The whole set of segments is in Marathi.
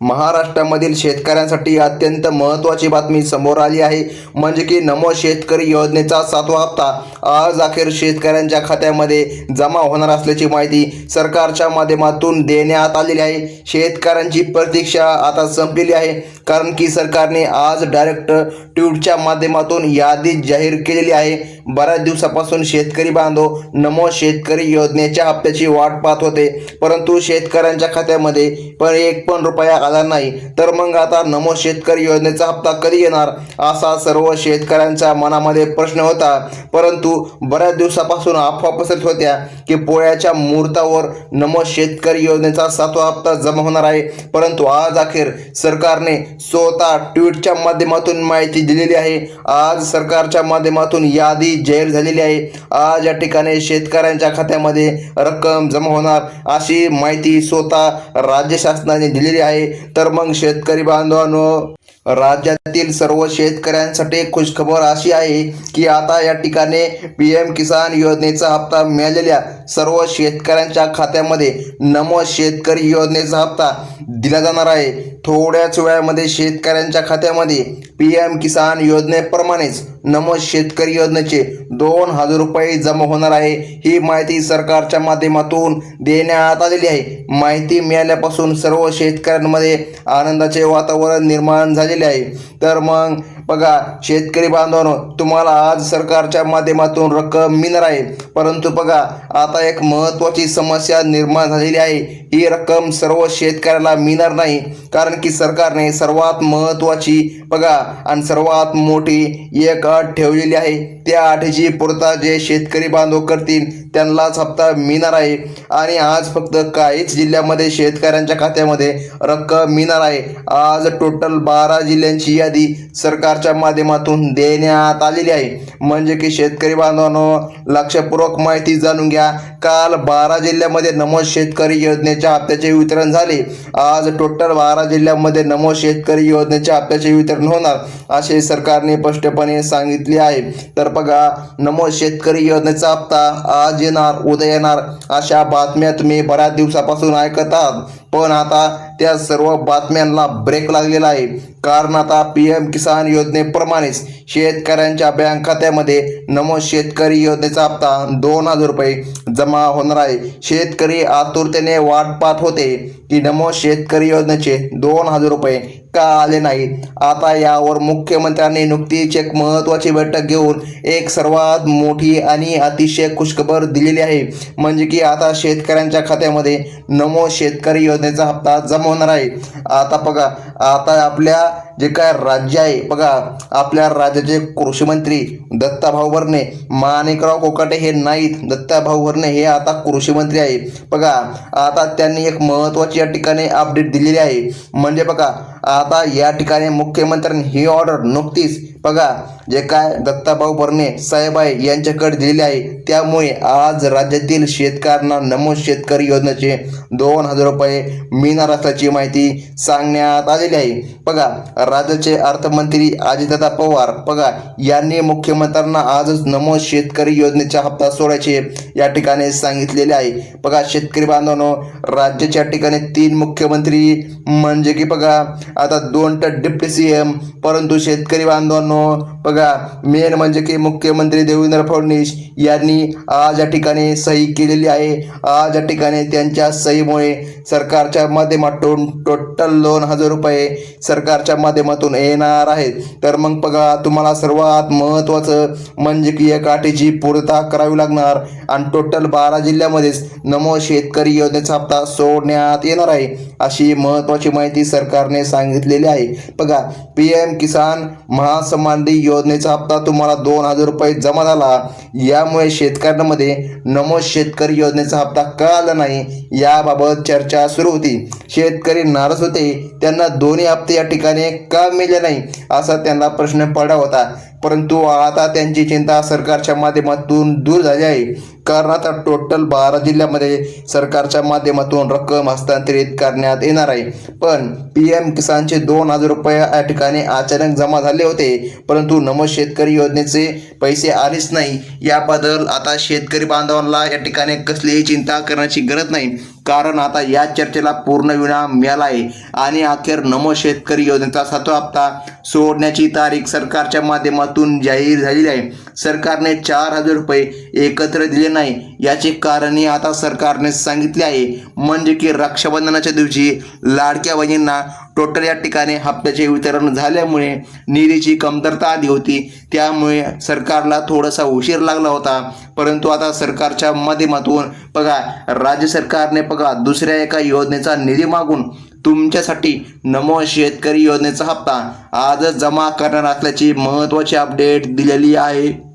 महाराष्ट्रामधील शेतकऱ्यांसाठी अत्यंत महत्त्वाची बातमी समोर आली आहे. म्हणजे की नमो शेतकरी योजनेचा सातवा हप्ता आज अखेर शेतकऱ्यांच्या खात्यामध्ये जमा होणार असल्याची माहिती सरकारच्या माध्यमातून देण्यात आलेली आहे. शेतकऱ्यांची प्रतीक्षा आता संपलेली आहे. कारण की सरकारने आज डायरेक्ट ट्विटच्या माध्यमातून यादी जाहीर केलेली आहे. बऱ्याच दिवसापासून शेतकरी बांधव नमो शेतकरी योजनेच्या हप्त्याची वाट पाहत होते. परंतु शेतकऱ्यांच्या खात्यामध्ये पण एक पण रुपया आला नाही तर मग आता नमो शेतकरी योजनेचा हप्ता कधी येणार? असा सर्व शेतकऱ्यांच्या मनामध्ये प्रश्न होता. परंतु बऱ्याच दिवसापासून अफवा पसरत होत्या की पोळ्याच्या मुहूर्तावर नमो शेतकरी योजनेचा सातवा हप्ता जमा होणार आहे. परंतु आज अखेर सरकारने स्वतः ट्विटच्या माध्यमातून माहिती दिलेली आहे. आज सरकारच्या माध्यमातून यादी जाहीर झालेली आहे. आज या ठिकाणी शेतकऱ्यांच्या खात्यामध्ये रक्कम जमा होणार अशी माहिती स्वतः राज्य शासनाने दिलेली आहे. तर मग शेतकरी बांधवांनो राज्यातील सर्व शेतकऱ्यांसाठी खुशखबर अशी आहे की आता या ठिकाणी पी एम किसान योजनेचा हप्ता मिळालेल्या सर्व शेतकऱ्यांच्या खात्यामध्ये नमो शेतकरी योजनेचा हप्ता दिला जाणार आहे. थोड्याच वेळामध्ये शेतकऱ्यांच्या खात्यामध्ये पी एम किसान योजनेप्रमाणेच नमो शेतकरी योजनेचे दोन हजार रुपये जमा होणार आहे. ही माहिती सरकारच्या माध्यमातून देण्यात आलेली आहे. माहिती मिळाल्यापासून सर्व शेतकऱ्यांमध्ये आनंदाचे वातावरण निर्माण झाले झालेली आहे. तर मग बघा शेतकरी बांधवांनो तुम्हाला आज सरकारच्या माध्यमातून रक्कम मिळणार आहे. परंतु बघा आता एक महत्त्वाची समस्या निर्माण झालेली आहे. ही रक्कम सर्व शेतकऱ्याला मिळणार नाही. कारण की सरकारने सर्वात महत्त्वाची बघा आणि सर्वात मोठी एक अट ठेवलेली आहे. त्या अटीची पुरता जे शेतकरी बांधव करतील त्यांनाच हप्ता मिळणार आहे. आणि आज फक्त काहीच जिल्ह्यामध्ये शेतकऱ्यांच्या खात्यामध्ये रक्कम मिळणार आहे. आज टोटल बारा जिल्ह्यांची यादी सरकारच्या माध्यमातून देण्यात आलेली आहे. म्हणजे की शेतकरी बांधवांनो लक्षपूर्वक माहिती जाणून घ्या. काल बारा जिल्ह्यामध्ये नमो शेतकरी योजनेच्या हप्त्याचे वितरण झाले. आज टोटल बारा जिल्ह्यामध्ये नमो शेतकरी योजनेच्या हप्त्याचे वितरण होणार असे सरकारने स्पष्टपणे सांगितले आहे. तर बघा नमो शेतकरी योजनेचा हप्ता आज येणार उद्या येणार अशा बातम्या तुम्ही बऱ्याच दिवसापासून ऐकत आहात. पण आता त्या सर्व बातम्यांना ब्रेक लागलेला आहे. कारण आता पी एम किसान योजनेप्रमाणेच शेतकऱ्यांच्या बँक खात्यामध्ये नमो शेतकरी योजनेचा हप्ता दोन हजार रुपये जमा होणार आहे. शेतकरी आतुरतेने वाट पाहत होते की नमो शेतकरी योजनेचे दोन हजार रुपये का आले नाही आता यावर मुख्यमंत्र्यांनी नुकतीच एक महत्त्वाची बैठक घेऊन एक सर्वात मोठी आणि अतिशय खुशखबर दिलेली आहे. म्हणजे की आता शेतकऱ्यांच्या खात्यामध्ये नमो शेतकरी योजनेचा हप्ता जमा होणार आहे. आता बघा आता आपल्या जे काय राज्य आहे बघा आपल्या राज्याचे कृषी मंत्री दत्ताभाऊ भरणे माणिकराव कोकाटे हे नाहीत. दत्ताभाऊ भरणे हे आता कृषी मंत्री आहे. बघा आता त्यांनी एक महत्त्वाची या ठिकाणी अपडेट दिलेली आहे. म्हणजे बघा आता या ठिकाणी मुख्यमंत्र्यांनी ही ऑर्डर नुकतीच बघा जे काय दत्ताभाऊ भरणे साहेब आहे यांच्याकडे दिलेले आहे. त्यामुळे आज राज्यातील शेतकऱ्यांना नमो शेतकरी योजनेचे दोन हजार रुपये मिळणार असल्याची माहिती सांगण्यात आलेली आहे. बघा राज्याचे अर्थमंत्री अजितदादा पवार. बघा यांनी मुख्यमंत्र्यांना आजच नमो शेतकरी योजनेचा हप्ता सोडायचे या ठिकाणी सांगितलेले आहे. बघा शेतकरी बांधवांनो राज्याच्या ठिकाणी तीन मुख्यमंत्री म्हणजे की बघा आता दोन तर डिप्टी सी एम परंतु शेतकरी बांधवांनो बघा मेन म्हणजे की मुख्यमंत्री देवेंद्र फडणवीस यांनी आज या ठिकाणी सही केलेली आहे. आज या ठिकाणी त्यांच्या सहीमुळे सरकारच्या माध्यमातून टोटल दोन हजार रुपये सरकारच्या माध्यमातून येणार आहेत. तर मग बघा तुम्हाला सर्वात महत्त्वाचं म्हणजे की या अटीची पूर्तता करावी लागणार. आणि टोटल बारा जिल्ह्यामध्येच नमो शेतकरी योजनेचा हप्ता सोडण्यात येणार आहे. अशी महत्त्वाची माहिती सरकारने सांगितलेली आहे. बघा पी एम किसान महासन्मान योजनेचा हप्ता तुम्हाला दोन हजार रुपये जमा झाला. यामुळे शेतकऱ्यांमध्ये नमो शेतकरी योजनेचा हप्ता का आला नाही. याबाबत चर्चा सुरू होती. शेतकरी नाराज होते. त्यांना दोन्ही हप्ते या ठिकाणी का मिले नाही? असा त्यांना प्रश्न पडला होता. परंतु आता त्यांची चिंता सरकारच्या माध्यमातून दूर झाली आहे. कारण आता टोटल बारा जिल्ह्यामध्ये सरकारच्या माध्यमातून रक्कम हस्तांतरित करण्यात येणार आहे. पण पी एम किसानचे दोन हजार रुपये या ठिकाणी अचानक जमा झाले होते. परंतु नमो शेतकरी योजनेचे पैसे आलेच नाही. याबद्दल आता शेतकरी बांधवांना या ठिकाणी कसलीही चिंता करण्याची गरज नाही. कारण आता या चर्चेला पूर्ण विराम मिळाला आहे. आणि अखेर नमो शेतकरी योजनेचा सातवा हप्ता सोडण्याची तारीख सरकारच्या माध्यमातून जाहीर झालेली आहे. सरकारने चार हजार रुपये एकत्र दिले नाही. याचे कारणही आता सरकारने सांगितले आहे. म्हणजे की रक्षाबंधनाच्या दिवशी लाडक्या बहिणींना टोटल या ठिकाणी हप्त्याचे वितरण झाल्यामुळे निधीची कमतरता आली होती. त्यामुळे सरकारला थोडासा उशीर लागला होता. परंतु आता सरकारच्या माध्यमातून बघा राज्य सरकारने बघा दुसऱ्या एका योजनेचा निधी मागून तुमच्यासाठी नमो शेतकरी योजनेचा हप्ता आजच जमा करणार असल्याची महत्त्वाची अपडेट दिलेली आहे.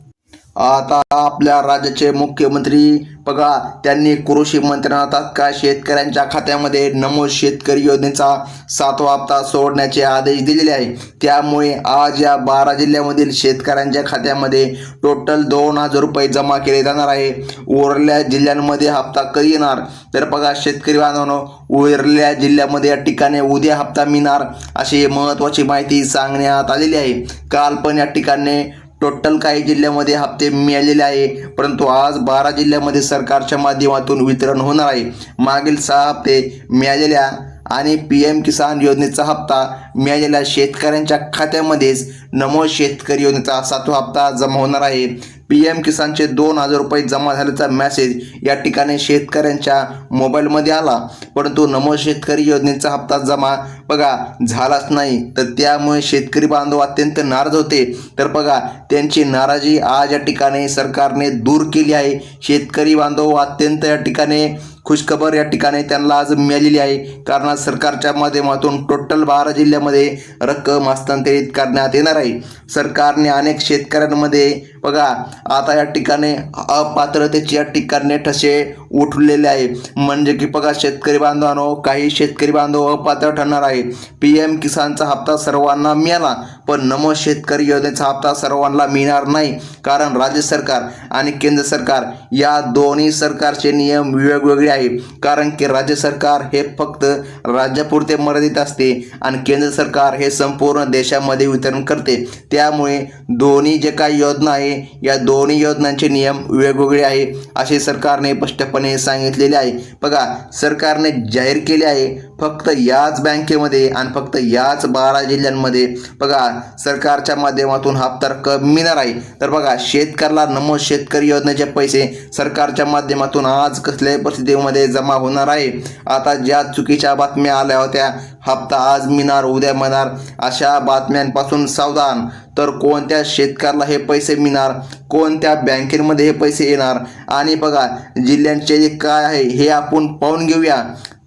आता आपल्या राज्याचे मुख्यमंत्री बघा त्यांनी कृषी मंत्र्यांना तात्काळ शेतकऱ्यांच्या खात्यामध्ये नमो शेतकरी योजनेचा सातवा हप्ता सोडण्याचे आदेश दिलेले आहे. त्यामुळे आज या बारा जिल्ह्यामधील शेतकऱ्यांच्या खात्यामध्ये टोटल दोन हजार रुपये जमा केले जाणार आहे. उरलेल्या जिल्ह्यांमध्ये हप्ता कधी येणार? तर बघा शेतकरी बांधवांनो उरलेल्या जिल्ह्यामध्ये या ठिकाणी उद्या हप्ता मिळणार अशी महत्त्वाची माहिती सांगण्यात आलेली आहे. काल पण या ठिकाणी टोटल काही जिल्ह्यामध्ये हप्ते मिळालेले आहे. परंतु आज बारा जिल्ह्यामध्ये सरकारच्या माध्यमातून वितरण होणार आहे. मागील सहा हप्ते मिळालेल्या आणि पी एम किसान योजनेचा हप्ता मिळालेल्या शेतकऱ्यांच्या खात्यामध्येच नमो शेतकरी योजनेचा सातवा हप्ता जमा होणार आहे. पी एम किसानचे दोन हजार रुपये जमा झाल्याचा मेसेज या ठिकाणी शेतकऱ्यांच्या मोबाईलमध्ये आला. परंतु नमो शेतकरी योजनेचा हप्ता जमा बघा झालाच नाही. तर त्यामुळे शेतकरी बांधव अत्यंत नाराज होते. तर बघा त्यांची नाराजी आज या ठिकाणी सरकारने दूर केली आहे. शेतकरी बांधव अत्यंत या ठिकाणी खुशखबर या ठिकाणी त्यांना आज मिळालेली आहे. कारण आज सरकारच्या माध्यमातून टोटल बारा जिल्ह्यामध्ये रक्कम हस्तांतरित करण्यात येणार आहे. सरकारने अनेक शेतकऱ्यांमध्ये बघा आता या ठिकाणी अपात्रतेचे या ठिकाणी ठसे उठलेले आहे. म्हणजे की बघा शेतकरी बांधवांनो काही शेतकरी बांधव अपात्र ठरणार आहे. पी एम किसानचा हप्ता सर्वांना मिळाला पण नमो शेतकरी योजनेचा हप्ता सर्वांना मिळणार नाही. कारण राज्य सरकार आणि केंद्र सरकार या दोन्ही सरकारचे नियम वेगवेगळे आहे कारण की राज्य सरकार हे फक्त राज्यापुरते मर्यादित असते आणि केंद्र सरकार हे संपूर्ण देशामध्ये वितरण करते. त्यामुळे दोन्ही जे काही योजना आहे या दोन्ही योजनांचे नियम वेगवेगळे आहे असे सरकारने स्पष्टपणे सांगितलेले आहे. बघा सरकारने जाहीर केले आहे फक्त याच बँकेमध्ये आणि फक्त याच बारा जिल्ह्यांमध्ये बघा सरकारच्या माध्यमातून हप्ता रक्कम मिळणार आहे तर बघा शेतकऱ्याला नमो शेतकरी योजनेचे पैसे सरकारच्या माध्यमातून आज कसल्याही परिस्थितीमध्ये जमा होणार आहे. आता ज्या चुकीच्या बातम्या आल्या होत्या हप्ता आज मिळणार उद्या मिळणार अशा बातम्यांपासून सावधान. तर कोणत्या शेतकऱ्याला हे पैसे मिळणार कोणत्या बँकेमध्ये हे पैसे येणार? आणि बघा जिल्ह्यांचे जे काय आहे हे आपण पाहून घेऊया.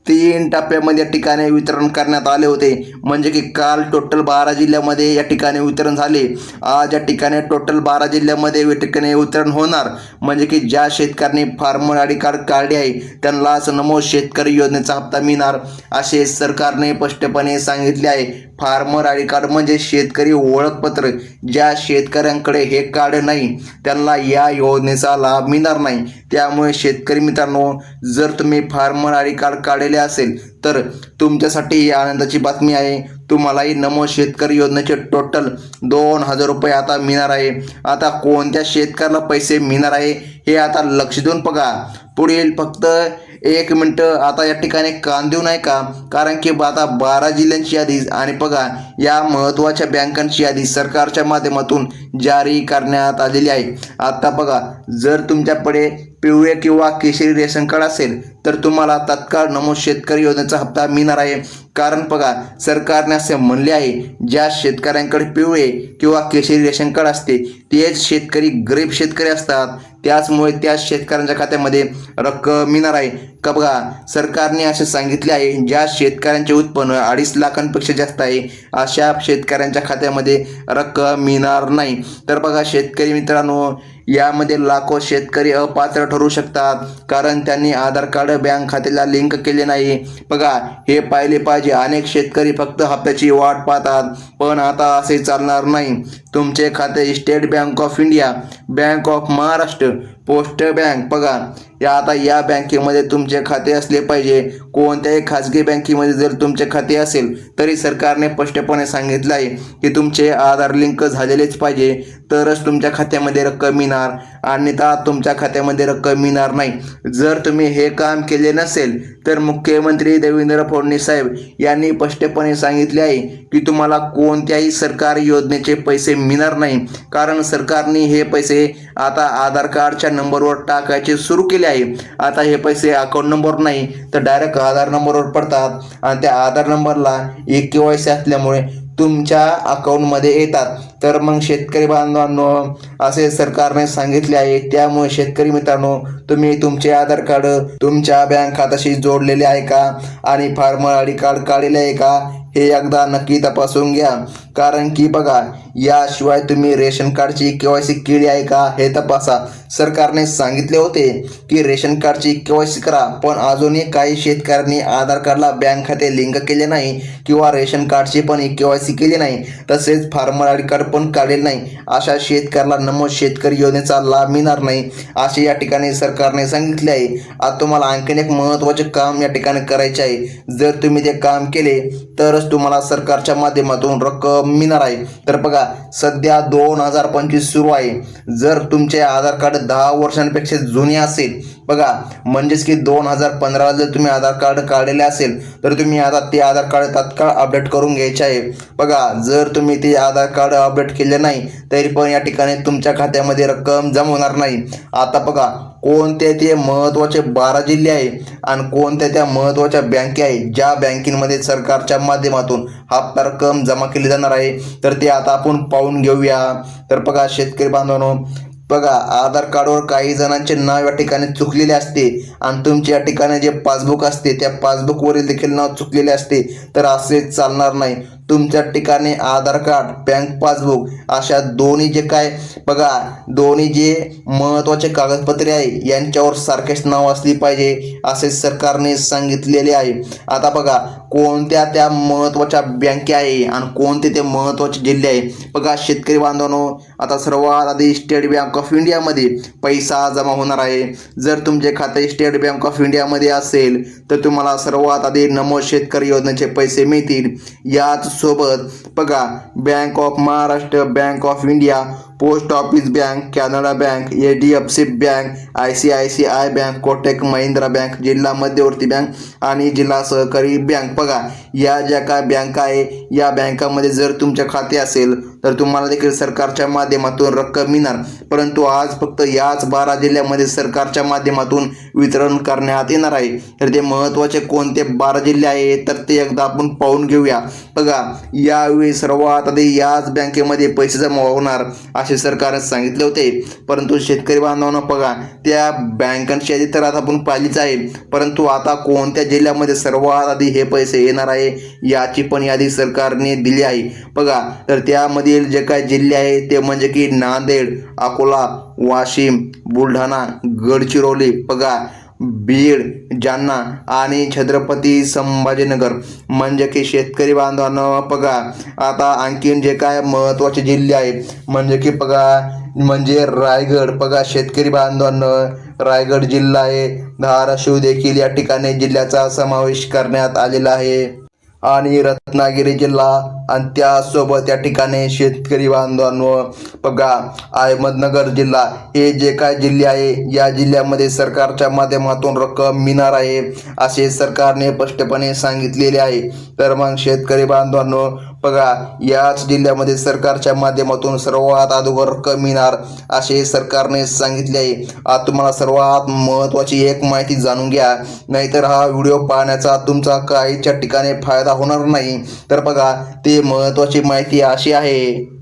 तीन टप्प्यामध्ये या ठिकाणी वितरण करण्यात आले होते. म्हणजे की काल टोटल बारा जिल्ह्यामध्ये या ठिकाणी वितरण झाले. आज या ठिकाणी टोटल बारा जिल्ह्यामध्ये या ठिकाणी वितरण होणार. म्हणजे की ज्या शेतकऱ्यांनी फार्मर आय डी कार्ड काढले आहे त्यांना असं नमो शेतकरी योजनेचा हप्ता मिळणार. असे सरकारने स्पष्टपणे सांगितले आहे. फार्मर आय डी कार्ड म्हणजे शेतकरी ओळखपत्र. ज्या शेतकऱ्यांकडे हे कार्ड नाही त्यांना या योजनेचा लाभ मिळणार नाही. त्यामुळे शेतकरी मित्रांनो जर तुम्ही फार्मर आय डी कार्ड काढलेले असेल तर तुमच्यासाठी ही आनंदाची बातमी आहे. तुम्हालाही नमो शेतकरी योजनेचे टोटल दोन हजार रुपये आता मिळणार आहे. आता कोणत्या शेतकऱ्याला पैसे मिळणार आहे हे आता लक्ष देऊन बघा. पुढील फक्त एक मिनटं आता या ठिकाणी कान देऊ नाही का? कारण की आता बारा जिल्ह्यांची यादी आणि बघा या महत्त्वाच्या बँकांची यादी सरकारच्या माध्यमातून जारी करण्यात आलेली आहे. आता बघा जर तुमच्याकडे पिवळे किंवा केशरी रेशन कार्ड असेल तर तुम्हाला तात्काळ नमो शेतकरी योजनेचा हप्ता मिळणार आहे. कारण बघा सरकारने असे म्हणले आहे ज्या शेतकऱ्यांकडे पिवळे किंवा केशरी रेशन कार्ड असते तेच शेतकरी गरीब शेतकरी असतात. त्याचमुळे त्या शेतकऱ्यांच्या खात्यामध्ये रक्कम मिळणार आहे. का बघा सरकारने असे सांगितले आहे ज्या शेतकऱ्यांचे उत्पन्न अडीच लाखांपेक्षा जास्त आहे अशा शेतकऱ्यांच्या खात्यामध्ये रक्कम मिळणार नाही. तर बघा शेतकरी मित्रांनो यामध्ये लाखो शेतकरी अपात्र ठरू शकतात कारण त्यांनी आधार कार्ड बँक खात्याला लिंक केले नाही. बघा हे पाहिले पाहिजे. अनेक शेतकरी फक्त हप्त्याची वाट पाहतात पण आता असे चालणार नाही. तुमचे खाते state bank of India bank of Maharashtra post bank बघा. या आता या बँकेमध्ये तुमचे खाते असले पाहिजे. कोणत्याही खाजगी बँकेमध्ये जर तुमचे खाते असेल तरी सरकारने स्पष्टपणे सांगितलं आहे की तुमचे आधार लिंक झालेलेच पाहिजे. तरच तुमच्या खात्यामध्ये रक्कम मिळणार अन्यथा तुमच्या खात्यामध्ये रक्कम येणार नाही. जर तुम्ही हे काम केले नसेल तर मुख्यमंत्री देवेंद्र फडणवीस साहेब यांनी स्पष्टपणे सांगितले आहे की तुम्हाला कोणत्याही सरकारी योजनेचे पैसे मिळणार नाही. कारण सरकारने हे पैसे आता आधार कार्डच्या नंबरवर टाकायचे सुरू केले आहे. आता हे पैसे अकाउंट नंबर नाही तर डायरेक्ट आधार नंबरवर पडतात. आणि त्या आधार नंबरला एक के वाय सी असल्यामुळे तुमच्या अकाउंटमध्ये येतात. तर मग शेतकरी बांधवांनो असे सरकारने सांगितले आहे. त्यामुळे शेतकरी मित्रांनो तुम्ही तुमचे आधार कार्ड तुमच्या बँक खात्याशी जोडलेले आहे का? आणि फार्मर आय डी कार्ड काढलेले आहे का? हे एकदा नक्की तपासून घ्या. कारण की बघा याशिवाय तुम्ही रेशन कार्डची के वाय सी केली आहे का हे तपासा. सरकारने सांगितले होते की रेशन कार्डची के वाय सी करा पण अजूनही काही शेतकऱ्यांनी आधार कार्डला बँक खाते लिंक केले नाही किंवा रेशन कार्डची पण के वाय सी केली नाही तसेच फार्मर आय डी कार्ड पण काढले नाही. अशा शेतकऱ्याला नमो शेतकरी योजनेचा लाभ मिळणार नाही असे या ठिकाणी सरकारने सांगितले आहे. आता तुम्हाला आणखीन एक महत्त्वाचे काम या ठिकाणी करायचे आहे. जर तुम्ही ते काम केले तरच तुम्हाला सरकारच्या माध्यमातून रक्कम मिळणार आहे. तर बघा सध्या दोन हजार पंचवीस सुरू आहे. जर तुमचे आधार कार्ड दहा वर्षांपेक्षा जुने असेल बघा म्हणजेच की दोन हजार पंधराला जर तुम्ही आधार कार्ड काढलेले असेल तर तुम्ही आता ते आधार कार्ड तात्काळ अपडेट करून घ्यायचे आहे. बघा जर तुम्ही ते आधार कार्ड अपडेट केले नाही तरी पण या ठिकाणी तुमच्या खात्यामध्ये रक्कम जमा होणार नाही. आता बघा कोणते ते महत्त्वाचे बारा जिल्हे आहे आणि कोणत्या त्या महत्त्वाच्या बँके आहे ज्या बँकेमध्ये सरकारच्या माध्यमातून हप्ता रक्कम जमा केली जाणार आहे तर ते आता आपण पाहून घेऊया. तर बघा शेतकरी बांधवांनो बघा आधार कार्डवर काही जणांचे नाव या ठिकाणी चुकलेले असते आणि तुमच्या या ठिकाणी जे पासबुक असते त्या पासबुकवरील देखील नाव चुकलेले असते. तर असे चालणार नाही. तुमच्या ठिकाणी आधार कार्ड बँक पासबुक अशा दोन्ही जे काय बघा दोन्ही जे महत्त्वाचे कागदपत्रे आहे यांच्यावर सारखेच नाव असली पाहिजे असे सरकारने सांगितलेले आहे. आता बघा कोणत्या त्या महत्त्वाच्या बँके आहे आणि कोणते ते महत्त्वाचे जिल्हे आहे? बघा शेतकरी बांधवांनो आता सर्वात आधी स्टेट बँक ऑफ इंडियामध्ये पैसा जमा होणार आहे. जर तुमचे खाते स्टेट बँक ऑफ इंडियामध्ये असेल तर तुम्हाला सर्वात आधी नमो शेतकरी योजनेचे पैसे मिळतील. याच सोबत बघा bank of Maharashtra bank of India post office bank Canada bank H D F C bank I C I C I bank Kotak Mahindra bank जिल्हा मध्यवर्ती बँक आणि जिल्हा सहकारी बँक. बघा या ज्या काय बँका आहे या बँकामध्ये जर तुमचे खाते असेल तर तुम्हाला देखील सरकारच्या माध्यमातून रक्कम मिळणार. परंतु आज फक्त याच बारा जिल्ह्यामध्ये सरकारच्या माध्यमातून वितरण करण्यात येणार आहे. तर ते महत्त्वाचे कोणते बारा जिल्हे आहेत तर ते एकदा आपण पाहून घेऊया. बघा यावेळी सर्वात आधी याच बँकेमध्ये पैसे जमा होणार असे सरकारने सांगितले होते. परंतु शेतकरी बांधवांना बघा त्या बँकांची यादी तर आता आपण पाहिलीच आहे. परंतु आता कोणत्या जिल्ह्यामध्ये सर्वात आधी हे पैसे येणार आहे याची पण यादी सरकारने दिली आहे. बघा तर त्यामधील जे काय जिल्हे आहे ते म्हणजे की नांदेड अकोला वाशिम बुलढाणा गडचिरोली. बघा बीड जालना आणि छत्रपती संभाजीनगर. म्हणजे की शेतकरी बांधवांना बघा आता आणखीन जे काय महत्त्वाचे जिल्हे आहेत म्हणजे की बघा म्हणजे रायगड. बघा शेतकरी बांधवांना रायगड जिल्हा आहे. धाराशिव देखील या ठिकाणी जिल्ह्याचा समावेश करण्यात आलेला आहे. आणि रत्नागिरी जिल्हा आणि त्यासोबत त्या ठिकाणी शेतकरी बांधवांनो बघा अहमदनगर जिल्हा हे जे काय जिल्हे आहे या जिल्ह्यामध्ये सरकारच्या माध्यमातून रक्कम मिळणार आहे असे सरकारने स्पष्टपणे सांगितलेले आहे. तर मग शेतकरी बांधवांनो बघा याच जिल्ह्यामध्ये सरकारच्या माध्यमातून सर्वात अगोदर रक्कम असे सरकारने सांगितले आहे. आज तुम्हाला सर्वात महत्त्वाची एक माहिती जाणून घ्या. नाहीतर हा व्हिडिओ पाहण्याचा तुमचा काहीच्या ठिकाणी फायदा होणार नाही. तर बघा ते महत्त्वाची माहिती अशी आहे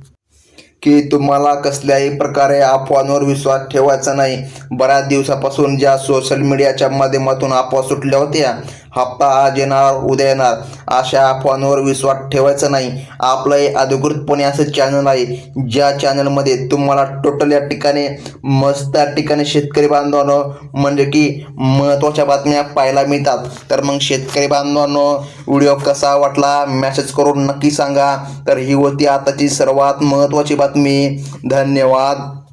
की तुम्हाला कसल्याही प्रकारे अफवांवर विश्वास ठेवायचा नाही. बऱ्याच दिवसापासून ज्या सोशल मीडियाच्या माध्यमातून अफवा सुटल्या होत्या हप्ता आज येणार उद्या येणार. अशा अफवांवर विश्वास ठेवायचा नाही. आपलं हे अधिकृतपणे असं चॅनल आहे. ज्या चॅनलमध्ये तुम्हाला टोटल या ठिकाणी मस्त या ठिकाणी शेतकरी बांधवांनो म्हणजे की महत्त्वाच्या बातम्या पाहायला मिळतात. तर मग शेतकरी बांधवांनो व्हिडिओ कसा वाटला मेसेज करून नक्की सांगा. तर ही होती आताची सर्वात महत्त्वाची बातमी. धन्यवाद.